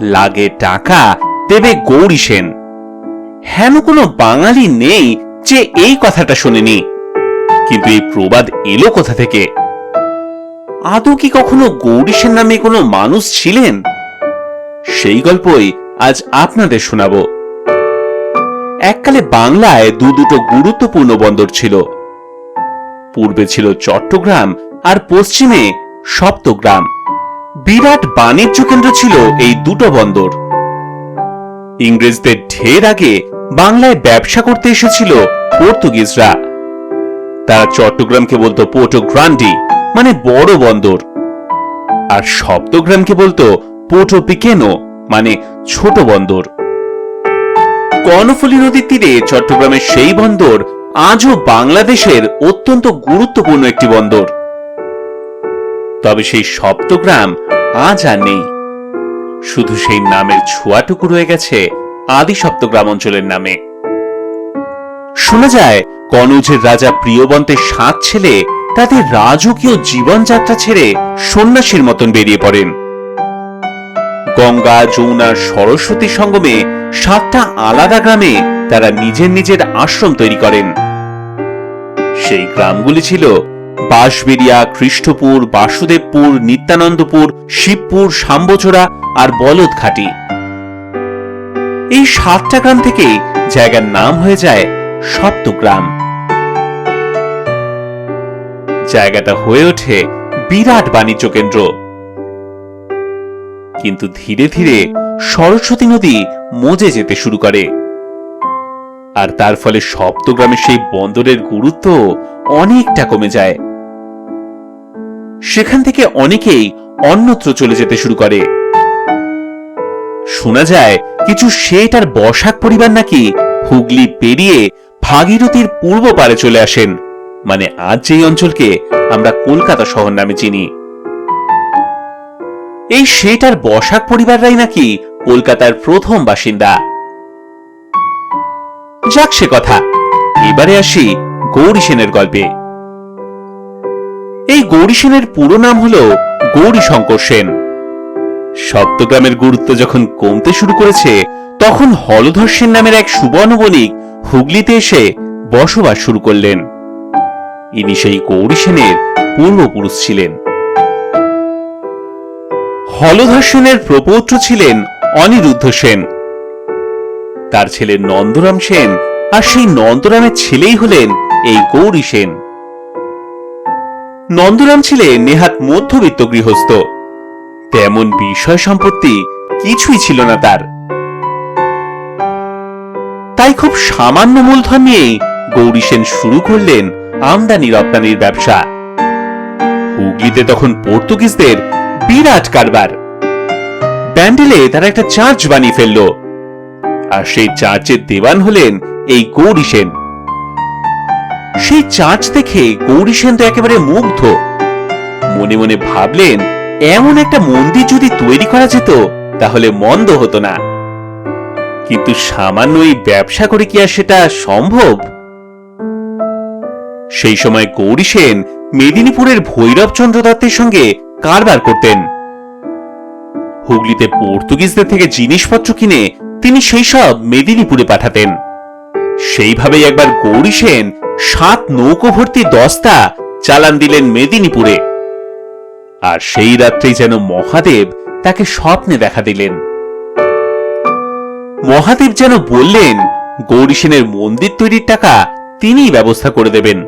লাগে টাকা দেবে গৌরী সেন। হেন কোনো বাঙালি নেই যে এই কথাটা শোনেনি। কিন্তু এই প্রবাদ এলো কোথা থেকে? আদৌ কি কখনো গৌরী সেন নামে কোনো মানুষ ছিলেন? সেই গল্পই আজ আপনাদের শোনাবো। এককালে বাংলায় দু দুটো গুরুত্বপূর্ণ বন্দর ছিল। পূর্বে ছিল চট্টগ্রাম আর পশ্চিমে সপ্তগ্রাম। বিরাট বাণিজ্য কেন্দ্র ছিল এই দুটো বন্দর। ইংরেজদের ঢের আগে বাংলায় ব্যবসা করতে এসেছিল পর্তুগিজরা। তারা চট্টগ্রামকে বলতো পোর্টো গ্রান্ডি মানে বড় বন্দর। আর সপ্তগ্রামকে বলতো পোর্টো পিকেনো মানে ছোট বন্দর। কর্ণফুলী নদীর তীরে চট্টগ্রামের সেই বন্দর আজও বাংলাদেশের অত্যন্ত গুরুত্বপূর্ণ একটি বন্দর। তবে সেই সপ্তগ্রাম আজ আর নেই। শুধু সেই নামের ছোঁয়াটুকু রয়ে গেছে আদি সপ্তগ্রাম অঞ্চলের নামে। শোনা যায়, কনৌজের রাজা প্রিয়বন্তের সাত ছেলে তাদের রাজকীয় জীবনযাত্রা ছেড়ে সন্ন্যাসীর মতন বেরিয়ে পড়েন। গঙ্গা, যমুনা, সরস্বতী সঙ্গমে সাতটা আলাদা গ্রামে তারা নিজের নিজের আশ্রম তৈরি করেন। সেই গ্রামগুলি ছিল বাঁশবেরিয়া খ্রিস্টপুর বাসুদেবপুর, নিত্যানন্দপুর, শিবপুর শাম্বচোরা আর বলদঘাটি। এই সাতটা গ্রাম থেকেই জায়গার নাম হয়ে যায় সপ্তগ্রাম। জায়গাটা হয়ে ওঠে বিরাট বাণিজ্য কেন্দ্র। কিন্তু ধীরে ধীরে সরস্বতী নদী মজে যেতে শুরু করে। আর তার ফলে সপ্তগ্রামের সেই বন্দরের গুরুত্ব অনেকটা কমে যায়। সেখান থেকে অনেকেই অন্যত্র চলে যেতে শুরু করে। শোনা যায়, কিছু শেঠ আর বসাক পরিবার নাকি হুগলি পেরিয়ে ভাগীরথীর পূর্ব পারে চলে আসেন। মানে আজ যেই অঞ্চলকে আমরা কলকাতা শহর নামে চিনি। এই শেঠ আর বসাক পরিবাররাই নাকি কলকাতার প্রথম বাসিন্দা। যাক সে কথা, এবারে আসি গৌরী সেনের গল্পে। গৌরী সেনের পুরো নাম হল গৌরী শঙ্কর সেন। সপ্তগ্রামের গুরুত্ব যখন কমতে শুরু করেছে, তখন হলধর সেন নামের এক সুবর্ণ বণিক হুগলিতে এসে বসবাস শুরু করলেন। ইনি সেই গৌরী সেনের পূর্বপুরুষ ছিলেন। হলধর সেনের প্রপৌত্র ছিলেন অনিরুদ্ধ সেন। তার ছেলে নন্দরাম সেন আর সেই নন্দরামের ছেলেই হলেন এই গৌরী সেন। নন্দরাম ছিলেন নেহাত মধ্যবিত্ত গৃহস্থ। তেমন বিষয় সম্পত্তি কিছুই ছিল না তার। তাই খুব সামান্য মূলধন নিয়ে গৌরী সেন শুরু করলেন আমদানি রপ্তানির ব্যবসা। হুগলিতে তখন পর্তুগিজদের বিরাট কারবার। ব্যান্ডেলে তারা একটা চার্চ বানিয়ে ফেলল। আর সেই চার্চের দেওয়ান হলেন এই গৌরী সেন। সেই চার্চ দেখে গৌরী সেন তো একেবারে মুগ্ধ। মনে মনে ভাবলেন, এমন একটা মন্দির যদি তৈরি করা যেত, তাহলে মন্দ হতো না। কিন্তু সামান্য এই ব্যবসা করে কি আর সেটা সম্ভব? সেই সময় গৌরী সেন মেদিনীপুরের ভৈরবচন্দ্র দত্তের সঙ্গে কারবার করতেন। হুগলিতে পর্তুগিজদের থেকে জিনিসপত্র কিনে তিনি সেই সব মেদিনীপুরে পাঠাতেন। সেইভাবেই একবার গৌরী সেন সাত নৌকো ভর্তি দস্তা চালান দিলেন মেদিনীপুরে। আর সেই রাত্রেই যেন মহাদেব তাকে স্বপ্নে দেখা দিলেন। মহাদেব যেন বললেন গৌরী সেনের মন্দির তৈরির টাকা তিনিই ব্যবস্থা করে দেবেন।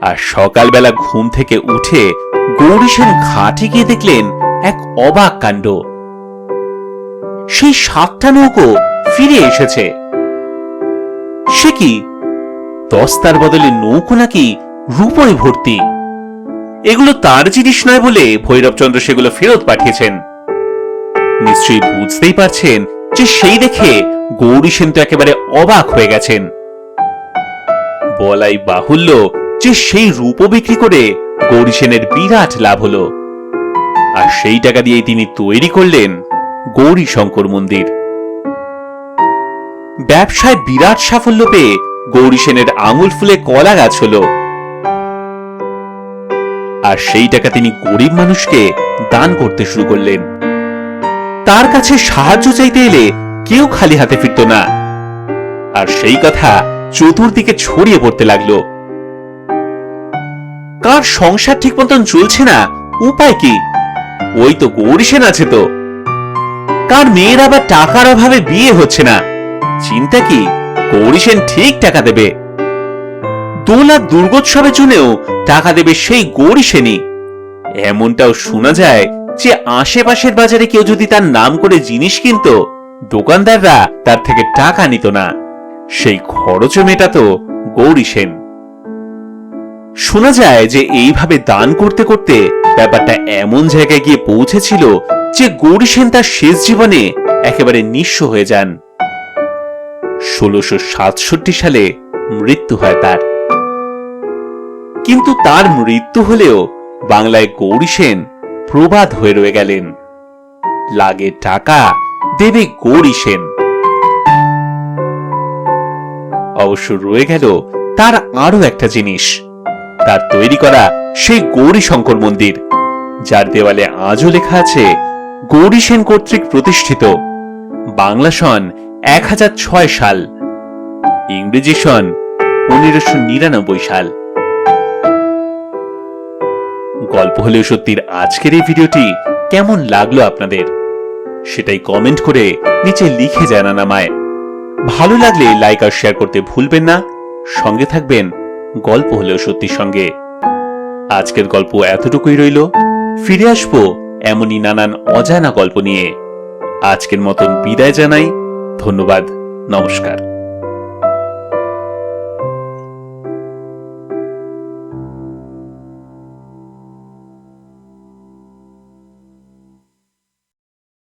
আর সকালবেলা ঘুম থেকে উঠে গৌরী সেন ঘাটে গিয়ে দেখলেন এক অবাক কাণ্ড। সেই সাতটা নৌকো ফিরে এসেছে। সে কি? দস্তার বদলে নৌকো নাকি রূপয় ভর্তি? এগুলো তার জিনিস নয় বলে ভৈরবচন্দ্র সেগুলো ফেরত পাঠিয়েছেন। নিশ্চয়ই বুঝতেই পারছেন যে সেই দেখে গৌরী সেন তো একেবারে অবাক হয়ে গেছেন। বলাই বাহুল্য যে সেই রূপ বিক্রি করে গৌরী সেনের বিরাট লাভ হলো। আর সেই টাকা দিয়েই তিনি তৈরি করলেন গৌরী শঙ্কর মন্দির। ব্যবসায় বিরাট সাফল্য পেয়ে গৌরী সেনের আঙুল ফুলে কলা গাছ হলো। আর সেই টাকা তিনি গরিব মানুষকে দান করতে শুরু করলেন। তার কাছে সাহায্য চাইতে এলে কেউ খালি হাতে ফিরত না। আর সেই কথা চতুর্দিকে ছড়িয়ে পড়তে লাগল। কার সংসার ঠিক মতন চলছে না, উপায় কি? ওই তো গৌরী সেন আছে তো। কার মেয়ের আবার টাকার অভাবে বিয়ে হচ্ছে না, চিন্তা কি? গৌরী সেন ঠিক টাকা দেবে। দোলা দুর্গোৎসবের জন্যও টাকা দেবে সেই গৌরী সেনই এমনটাও শোনা যায় যে আশেপাশের বাজারে কেউ যদি তার নাম করে জিনিস কিনতো, দোকানদাররা তার থেকে টাকা নিত না। সেই খরচও মেটাতো গৌরী সেন শোনা যায় যে এইভাবে দান করতে করতে ব্যাপারটা এমন জায়গায় গিয়ে পৌঁছেছিল যে গৌরী সেন তার শেষ জীবনে একেবারে নিঃস্ব হয়ে যান। ষোলশো সালে মৃত্যু হয় তার। কিন্তু তার মৃত্যু হলেও বাংলায় গৌরী সেন প্রবাদ হয়ে রয়ে গেলেন। লাগে টাকা দেবে গৌরী সেন। অবশ্য রয়ে গেল তার আরও একটা জিনিস। তার তৈরি করা সেই গৌরী শঙ্কর মন্দির, যার দেওয়ালে আজও লেখা আছে, গৌরী সেন কর্তৃক প্রতিষ্ঠিত বাংলা সন এক হাজার ছয় সাল। ইংরেজি সন পনেরোশো নিরানব্বই সাল। গল্প হলেও সত্যির আজকের এই ভিডিওটি কেমন লাগল আপনাদের? সেটাই কমেন্ট করে নিচে লিখে জানান আমায়। ভালো লাগলে লাইক আর শেয়ার করতে ভুলবেন না। সঙ্গে থাকবেন গল্প হলেও সত্যির সঙ্গে। আজকের গল্প এতটুকুই রইল। ফিরে আসব এমনই নানান অজানা গল্প নিয়ে। আজকের মতন বিদায় জানাই। ধন্যবাদ নমস্কার।